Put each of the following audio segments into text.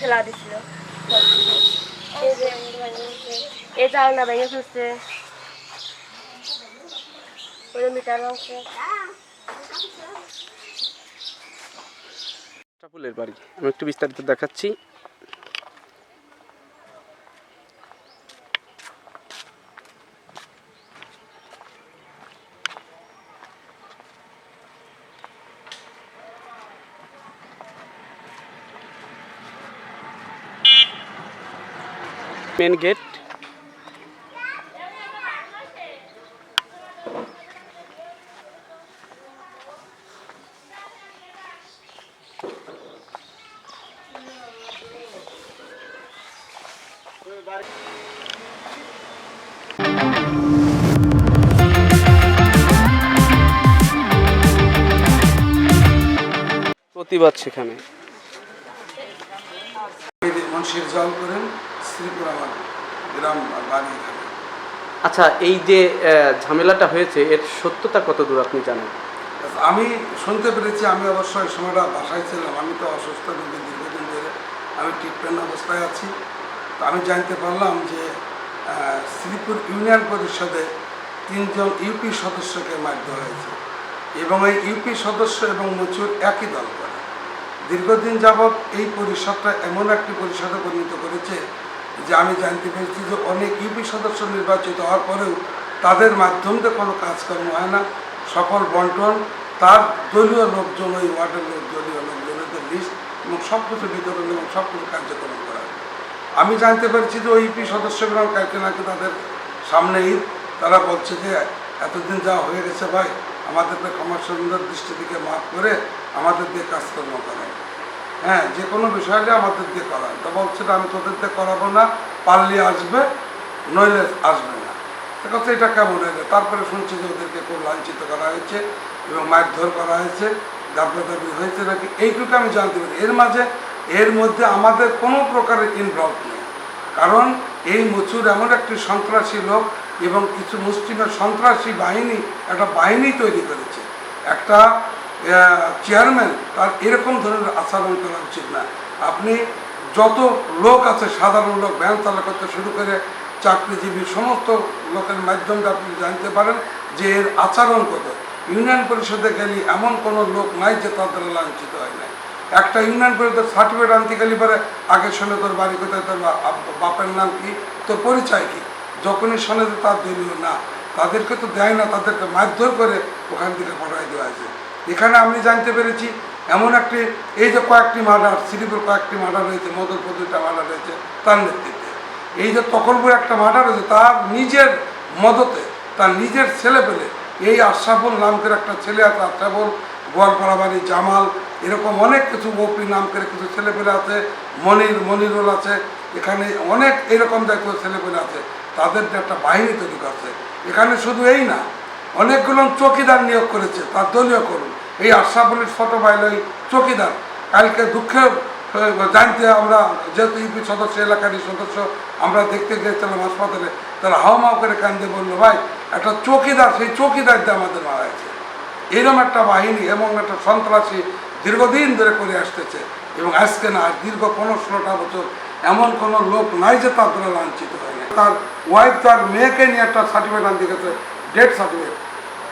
ফেলা দিছিল। এই জানলা ভেঙে ফেলছে। ওই মিটার ভাঙছে। ফুলের বাড়ি। আমি একটু বিস্তারিত দেখাচ্ছি। মেন গেট প্রতিবাদ সেখানে। মুন্সির জল করেন। শ্রীপুর আমার গ্রাম বাড়ি আচ্ছা এই যে ঝামেলাটা হয়েছে এর সত্যতা কত দূর আপনি জানেন? আমি শুনতে পেরেছি আমি অবশ্যই ওই সময়টা বাসায় ছিলাম আমি তো অসুস্থ রোগী দীর্ঘদিন ধরে আমি ট্রিটমেন্ট অবস্থায় আছি। তো আমি জানতে পারলাম যে শ্রীপুর ইউনিয়ন পরিষদে তিনজন ইউপি সদস্যকে মারধ হয়েছে এবং এই ইউপি সদস্য এবং মচুর একই দল করে। দীর্ঘদিন যাবৎ এই পরিষদটা এমন একটি পরিষদে পরিণত করেছে যে আমি জানতে পেরেছি যে অনেক ইউপি সদস্য নির্বাচিত হওয়ার পরেও তাদের মাধ্যম কোনো কাজকর্ম হয় না। সকল বন্টন, তার দলীয় লোকজন ওই ওয়ার্ডের লোক, দলীয় লোকজনের লিস্ট এবং সব কিছু বিতরণ এবং সব কিছু কার্যক্রম করা। আমি জানতে পেরেছি যে ওই ইউপি সদস্যগুলো কালকে নাকি তাদের সামনে ঈদ। তারা বলছে যে, এতদিন যা হয়ে গেছে ভাই, আমাদেরকে ক্ষমা সুন্দর দৃষ্টি থেকে মাফ করে আমাদের দিয়ে কাজকর্ম করায় হ্যাঁ যে কোনো বিষয়টা আমাদের দিয়ে করায় তো বলছে আমি তোদের দিয়ে করাবো না, পারলে আসবে, নইলে আসবে না। কথা, এটা কেমন হয়েছে তারপরে শুনছি যে ওদেরকে খুব লাঞ্ছিত করা হয়েছে এবং মারধর করা হয়েছে দাবি দাবি হয়েছে নাকি, এইটুকু আমি জানতে পারি। এর মাঝে, এর মধ্যে আমাদের কোনো প্রকারের ইনভলভ নেই। কারণ এই মচুর এমন একটি সন্ত্রাসী লোক এবং কিছু মুসলিমের সন্ত্রাসী বাহিনী, একটা বাহিনী তৈরি করেছে। একটা চেয়ারম্যান তার এরকম ধরনের আচরণ করা উচিত না। আপনি যত লোক আছে, সাধারণ লোক, ভ্যান চালক করতে শুরু করে চাকরিজীবী, সমস্ত লোকের মাধ্যমে আপনি জানতে পারেন যে এর আচরণ কত। ইউনিয়ন পরিষদে গেলে এমন কোনো লোক নাই যে তাদের লাঞ্ছিত হয় নাই। একটা ইউনিয়ন পরিষদের সার্টিফিকেট আনতে গেলে পরে আগে শুনে তোর বাড়ি কোথায়, তোর বাপের নাম কি, তোর পরিচয় কি? যখনই শোনে যে তার দলীয় না, তাদেরকে তো দেয় না, তাদেরকে মারধর করে ওখান থেকে পাঠাই দেওয়া হয়েছে। এখানে আমি জানতে পেরেছি, এমন একটি, এই যে কয়েকটি মার্ডার শ্রীপুর কয়েকটি মার্ডার হয়েছে মদরপুর দুইটা মার্ডার হয়েছে তার নেতৃত্বে। এই যে তখনপুর একটা মার্ডার হয়েছে, তার নিজের মদতে, তার নিজের ছেলে পেলে, এই আশরাফুল নামকের একটা ছেলে আছে, আশরাফুল গোয়ালপাড়া বাড়ি জামাল, এরকম অনেক কিছু ওপি নাম করে কিছু ছেলেপেলে আছে, মনির, মনিরুল আছে, এখানে অনেক এরকম দেখো ছেলেপেলে আছে, তাদের একটা বাহিনী তৈরি করছে। এখানে শুধু এই না অনেকগুলো চকিদার নিয়োগ করেছে তার দলীয় করুন। এই আশরাফুলের ছোটো বাইল ওই চকিদার। কালকে দুঃখে জানতে আমরা, যেহেতু ইউপি সদস্য, এলাকারই সদস্য, আমরা দেখতে গিয়েছিলাম হাসপাতালে, তারা হাওমাও করে কান্দে বলল, ভাই, একটা চকিদার, সেই চকিদার দিয়ে আমাদের মারা গেছে। এরকম একটা বাহিনী এবং একটা সন্ত্রাসী দীর্ঘদিন ধরে করে আসতেছে। এবং আজকে না দীর্ঘ পনেরো ষোলোটা বছর এমন কোনো লোক নাই যে তার দ্বারা লাঞ্ছিত হয় তার ওয়াইফ তার মেয়েকে নিয়ে একটা সার্টিফিকেট আনতে গেছে। ডেথ সার্টিফিকেট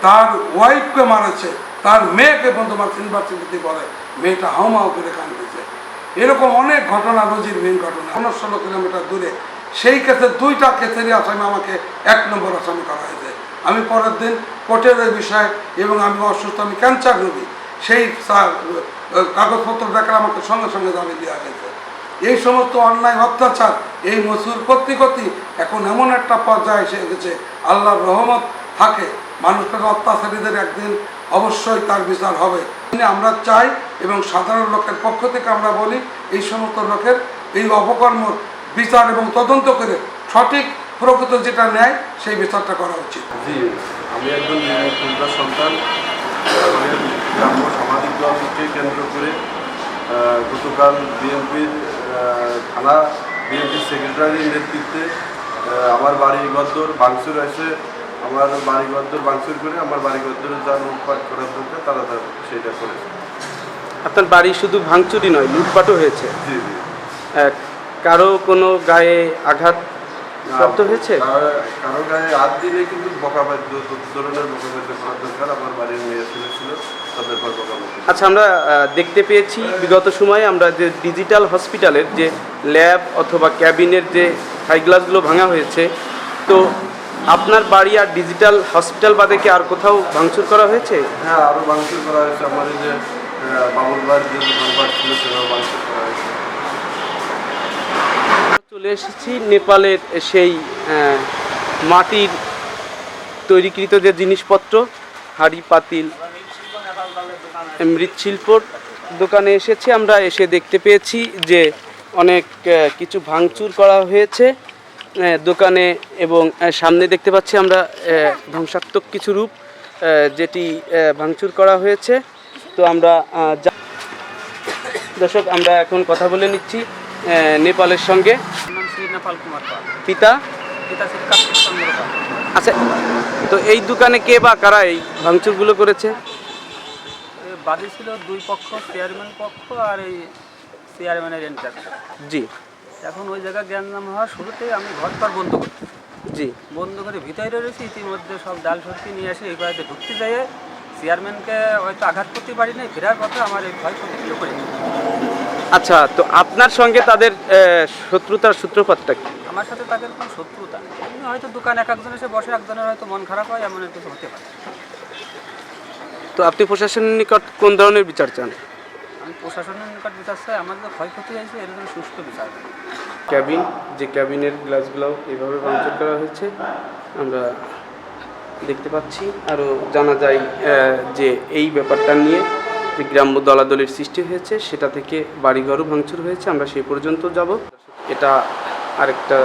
তার ওয়াইফকে মারেছে, তার মেয়েকে বন্ধুমার ইউনিভার্সিটিতে বলে, মেয়েটা হাওমাও করে কান্দিছে এরকম অনেক ঘটনা নজির মেন ঘটনা। পনেরো ষোলো কিলোমিটার দূরে, সেই কেসে দুইটা কেসেরই আসামি আমাকে এক নম্বর আসামি করা হয়েছে। আমি পরের দিন কোর্টের বিষয় এবং আমি অসুস্থ, আমি ক্যান্সার রোগী, সেই কাগজপত্র দেখালে আমাকে সঙ্গে সঙ্গে দাবি দেওয়া হয়েছে। এই সমস্ত অন্যায়, অত্যাচার, এই মসুর করতে এখন এমন একটা পর্যায়ে এসে গেছে, আল্লাহর রহমত থাকে। মানুষের অত্যাচারীদের একদিন অবশ্যই তার বিচার হবে। আমরা চাই এবং সাধারণ লোকের পক্ষ থেকে আমরা বলি, এই সমস্ত লোকের এই অপকর্ম বিচার এবং তদন্ত করে সঠিক প্রকৃত যেটা নেয় সেই বিচারটা করা উচিত। জি, আমি একজন কন্যা সন্তান। গ্রাম্য সামাজিক দলকে কেন্দ্র করে গতকাল বিএনপির থানা বিএনপির সেক্রেটারির নেতৃত্বে আমার বাড়ি গদ্দর, বাংসুর এসে আমার বাড়ি গদ্দর বাংসুর করে আমার বাড়ি গদ্দরে যা লুটপাট করার দরকার তারা সেটা করেছে। আপনার বাড়ি শুধু ভাঙচুরি নয় লুটপাটও হয়েছে। জি জি। কারও কোনো গায়ে আঘাত প্রাপ্ত হয়েছে? কারো- গায়ে হাত দিলে কিন্তু বকাবাদ্য ধরনের বকাবাদ্য করার দরকার। আমার বাড়ির মেয়ে ছিল তাদের পর আচ্ছা আমরা দেখতে পেয়েছি বিগত সময়ে আমরা যে ডিজিটাল হসপিটালের যে ল্যাব অথবা ক্যাবিনের যে হাই গ্লাসগুলো ভাঙা হয়েছে তো আপনার বাড়ি আর ডিজিটাল হসপিটাল বাদে কি আর কোথাও ভাঙচুর করা হয়েছে? হ্যাঁ আরও ভাঙচুর করা হয়েছে। এই যে যে দোকানপাট ছিল সেটাও ভাঙচুর করা হয়েছে। চলে এসেছি নেপালের সেই মাটির তৈরিকৃত যে জিনিসপত্র হাঁড়ি পাতিল মৃৎশিল্পর দোকানে এসেছি। আমরা এসে দেখতে পেয়েছি যে অনেক কিছু ভাঙচুর করা হয়েছে। দোকানে এবং সামনে দেখতে পাচ্ছি আমরা ধ্বংসাত্মক কিছু রূপ যেটি ভাঙচুর করা হয়েছে। তো আমরা দর্শক আমরা এখন কথা বলে নিচ্ছি নেপালের সঙ্গে। পিতা? আচ্ছা তো এই দোকানে কে বা কারা এই ভাঙচুরগুলো করেছে? বাদী ছিল দুই পক্ষ চেয়ারম্যান পক্ষ আর এই চেয়ারম্যানের এন্টার জি। এখন ওই জায়গায় জ্ঞাননাম হওয়ার শুরুতে আমি ঘর পার বন্ধ করছি। জি। বন্ধ করে ভিতরে রয়েছি ইতিমধ্যে সব ডাল সরকি নিয়ে এসে এই বাড়িতে ঢুকতে যাইয়ে চেয়ারম্যানকে হয়তো আঘাত করতে পারি নাই ফেরার পথে আমার এই ভয় ক্ষতিগুলো করে। আচ্ছা তো আপনার সঙ্গে তাদের শত্রুতার সূত্রপাতটা কি? আমার সাথে তাদের কোনো শত্রুতা নেই। হয়তো দোকান এক একজন এসে বসে একজনের হয়তো মন খারাপ হয় এমন কিছু হতে পারে। তো আপনি প্রশাসনের নিকট কোন ধরনের বিচার চান? প্রশাসনের নিকট বিচার চাই আমাদের ক্ষয়ক্ষতি হয়েছে, এর জন্য সুষ্ঠু বিচার। ক্যাবিন, যে ক্যাবিনের গ্লাসগুলো এইভাবে ভাঙচুর করা হয়েছে, আমরা দেখতে পাচ্ছি। আরও জানা যায় যে এই ব্যাপারটা নিয়ে যে গ্রাম্য দলাদলির সৃষ্টি হয়েছে, সেটা থেকে বাড়িঘরও ভাঙচুর হয়েছে, আমরা সেই পর্যন্ত যাব। এটা আরেকটা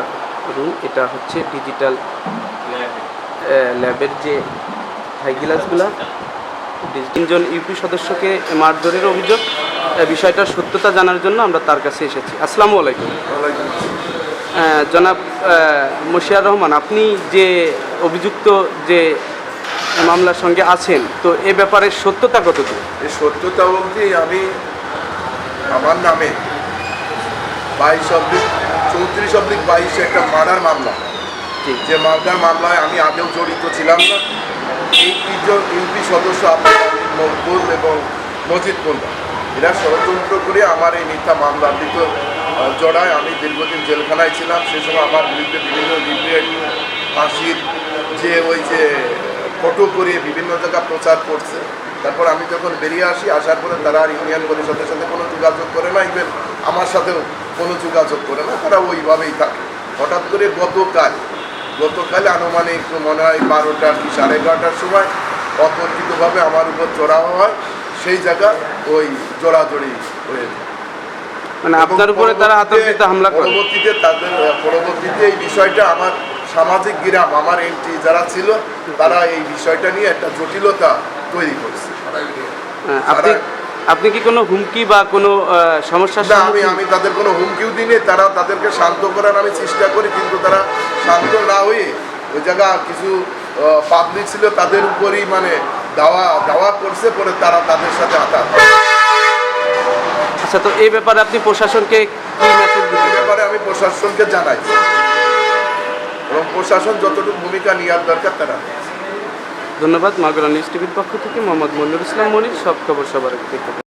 রুম, এটা হচ্ছে ডিজিটাল ল্যাবের যে হাই গ্লাসগুলো। তিনজন ইউপি সদস্যকে মারধরের অভিযোগ। বিষয়টার সত্যতা জানার জন্য আমরা তার কাছে এসেছি। আসসালামু আলাইকুম। জনাব মশিয়ার রহমান আপনি যে অভিযুক্ত যে মামলার সঙ্গে আছেন তো এ ব্যাপারে সত্যতা কতটুকু? এই সত্যতা বলতে আমি আমার নামে বাইশ অব্দিক চৌত্রিশ অব্দিক বাইশে একটা মার্ডার মামলা। যে মার্ডার মামলায় আমি আগেও জড়িত ছিলাম। না এই তিনজন ইউপি সদস্য আমিন মকবুল এবং মজিদ মোল্লা এরা ষড়যন্ত্র করে আমার এই মিথ্যা মামলার আহ, জড়ায় আমি দীর্ঘদিন জেলখানায় ছিলাম। সে সময় আমার বিরুদ্ধে বিভিন্ন রিপোর্ট ফাঁসির যে ওই যে ফটো করে বিভিন্ন জায়গা প্রচার করছে। তারপর আমি যখন বেরিয়ে আসি আসার পরে তারা আর ইউনিয়ন পরিষদের সাথে কোনো যোগাযোগ করে না ইভেন আমার সাথেও কোনো যোগাযোগ করে না তারা ওইভাবেই থাকে। হঠাৎ করে গতকাল গতকাল আনুমানিক মনে হয় বারোটা কি সাড়ে এগারোটার সময় অতর্কিতভাবে আমার উপর চড়াও হয়। সেই জায়গা ওই জোড়াজড়ি হয়ে মানে আপনার উপরে তারা আতঙ্কিত হামলা করে। পরবর্তীতে তাদের পরবর্তীতে এই বিষয়টা আমার সামাজিক গ্রাম আমার এন্ট্রি যারা ছিল তারা এই বিষয়টা নিয়ে একটা জটিলতা তৈরি করছে। হ্যাঁ, আপনি আপনি কি কোনো হুমকি বা কোনো সমস্যা না আমি আমি তাদের কোনো হুমকিও দিনে তারা তাদেরকে শান্ত করার আমি চেষ্টা করি কিন্তু তারা শান্ত না হয়ে ওই জায়গা কিছু পাবলিক ছিল তাদের উপরই মানে দাওয়া দাওয়া করছে পরে তারা তাদের সাথে আঘাত আচ্ছা তো এই ব্যাপারে আপনি প্রশাসনকে কি মেসেজ দিতে ব্যাপারে আমি প্রশাসনকে জানাই। এবং প্রশাসন যতটুকু ভূমিকা নেওয়ার দরকার তারা ধন্যবাদ মাগুরা নিউজ টিভির পক্ষ থেকে মোহাম্মদ মনির ইসলাম মনির সব খবর সবার থেকে।